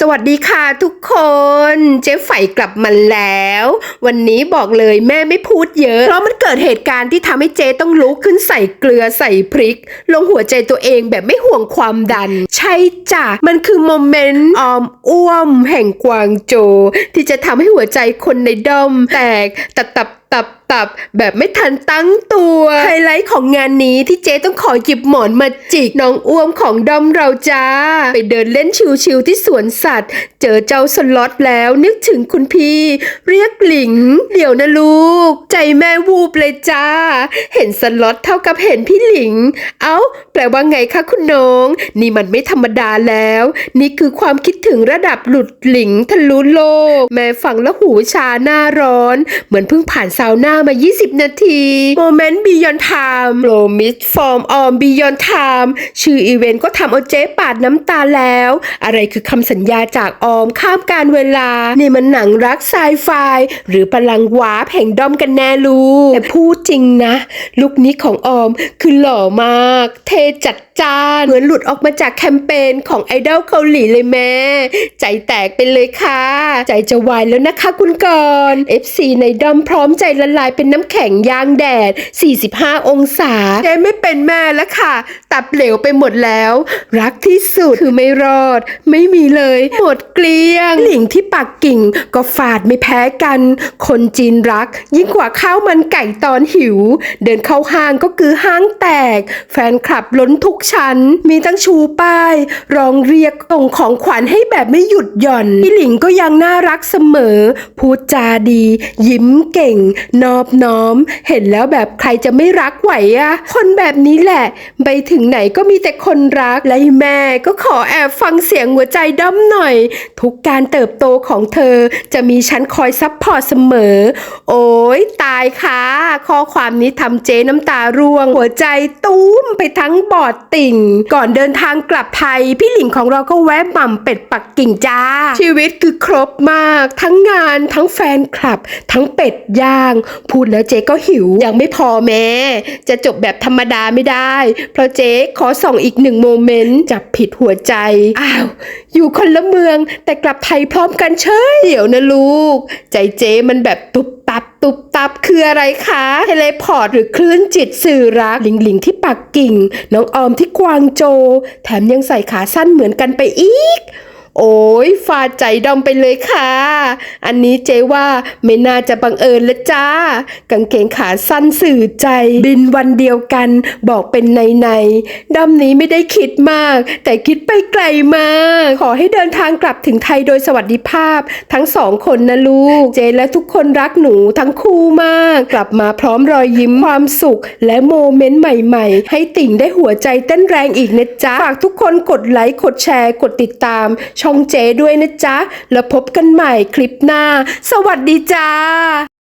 สวัสดีค่ะทุกคนเจ๊ไฝกลับมาแล้ว วันนี้บอกเลยแม่ไม่พูดเยอะ เพราะมันเกิดเหตุการณ์ที่ทำให้เจ๊ต้องลุกขึ้นใส่เกลือใส่พริก ลงหัวใจตัวเองแบบไม่ห่วงความดัน ใช่จ้ะ มันคือโมเมนต์ออมอ้วม แห่งกวางโจ ที่จะทำให้หัวใจคนในดอมแตกตับตับตับับแบบไม่ทันตั้งตัว ไฮไลท์ของงานนี้ที่เจ๊ต้องขอหยิบหมอนมาจิกน้องอ้วมของดอมเราจ้า ไปเดินเล่นชิวๆที่สวนสัตว์ เจอเจ้าสล็อตแล้วนึกถึงคุณพี่ เรียกหลิง เดี๋ยวนะลูก ใจแม่วูบเลยจ้า เห็นสล็อตเท่ากับเห็นพี่หลิง เอ้า แปลว่าไงคะคุณน้อง นี่มันไม่ธรรมดาแล้ว นี่คือความคิดถึงระดับหลุดหลิงทะลุโลก แม่ฟังแล้วหูชาหน้าร้อน เหมือนเพิ่งผ่านซาวน่ามา 20 นาทีโมเมนต์ Beyond Time โ o มิสฟอร์มออม Beyond Time ชื่ออีเวนต์ก็ทำเอาเจ๊ปาดน้ำตาแล้ว อะไรคือคำสัญญาจากออมข้ามการเวลา นี่มันหนังรักไซไฟ หรือพลังว้าแห่งด้อมกันแน่ลูกแต่พูดจริงนะ ลุคนี้ของออมคือหล่อมาก เทจัดจ้านเหมือนหลุดออกมาจากแคมเปญของไอดอลเกาหลีเลยแม่ ใจแตกไปเลยค่ะ ใจจะวายแล้วนะคะคุณกรณ์ FC ในดอมพร้อมใจละลายเป็นน้ำแข็งยางแดด 45 องศาเจ๊ไม่เป็นแม่แล้วค่ะ ตับเหลวไปหมดแล้ว รักที่สุดคือไม่รอด ไม่มีเลย หมดเกลี้ยง หลิงที่ปักกิ่งก็ฝาดไม่แพ้กัน คนจีนรัก ยิ่งกว่าข้าวมันไก่ตอนหิว เดินเข้าห้างก็คือห้างแตก แฟนคลับล้นทุกชั้น มีทั้งชูป้ายร้องเรียกส่งของขวัญให้แบบไม่หยุดหย่อนพี่หลิงก็ยังน่ารักเสมอ พูดจาดี ยิ้มเก่งนออบน้อม เห็นแล้วแบบใครจะไม่รักไหวอะคนแบบนี้แหละ ไปถึงไหนก็มีแต่คนรัก และแม่ก็ขอแอบฟังเสียงหัวใจด้อมหน่อย ทุกการเติบโตของเธอจะมีฉันคอยซับพอร์ตเสมอ โอ้ยตายค่ะ ข้อความนี้ทำเจ๊น้ำตาร่วง หัวใจตุ้มไปทั้งบอดติ่ง ก่อนเดินทางกลับไทย พี่หลิงของเราก็แวะหม่ำเป็ดปักกิ่งจ้า ชีวิตคือครบมาก ทั้งงานทั้งแฟนคลับ ทั้งเป็ดย่าง พูดแล้วเจ๊ก็หิว ยังไม่พอแม่จะจบแบบธรรมดาไม่ได้ เพราะเจ๊ขอส่องอีกหนึ่งโมเมนต์จับผิดหัวใจ อ้าว อยู่คนละเมืองแต่กลับไทยพร้อมกันเฉยเดี๋ยวนะลูก ใจเจ๊มันแบบตุบตับ ตุบตับคืออะไรคะเทเลพอร์ตหรือคลื่นจิตสื่อรักหลิงหลิงที่ปักกิ่ง น้องออมที่กวางโจ แถมยังใส่ขาสั้นเหมือนกันไปอีก โอ้ยฟาดใจดำไปเลยค่ะ อันนี้เจ๊ว่าไม่น่าจะบังเอิญละจ้า กางเกงขาสั้นสื่อใจ บินวันเดียวกัน บอกเป็นในในดำนี้ไม่ได้คิดมาก แต่คิดไปไกลมาก ขอให้เดินทางกลับถึงไทยโดยสวัสดิภาพ ทั้งสองคนนะลูก เจและทุกคนรักหนูทั้งคู่มาก กลับมาพร้อมรอยยิ้มความสุข และโมเมนต์ใหม่ ๆ ให้ติ่งได้หัวใจเต้นแรงอีกนะจ๊ะฝากทุกคนกดไลค์กดแชร์กดติดตามช่องเจด้วยนะจ๊ะ แล้วพบกันใหม่คลิปหน้า สวัสดีจ้า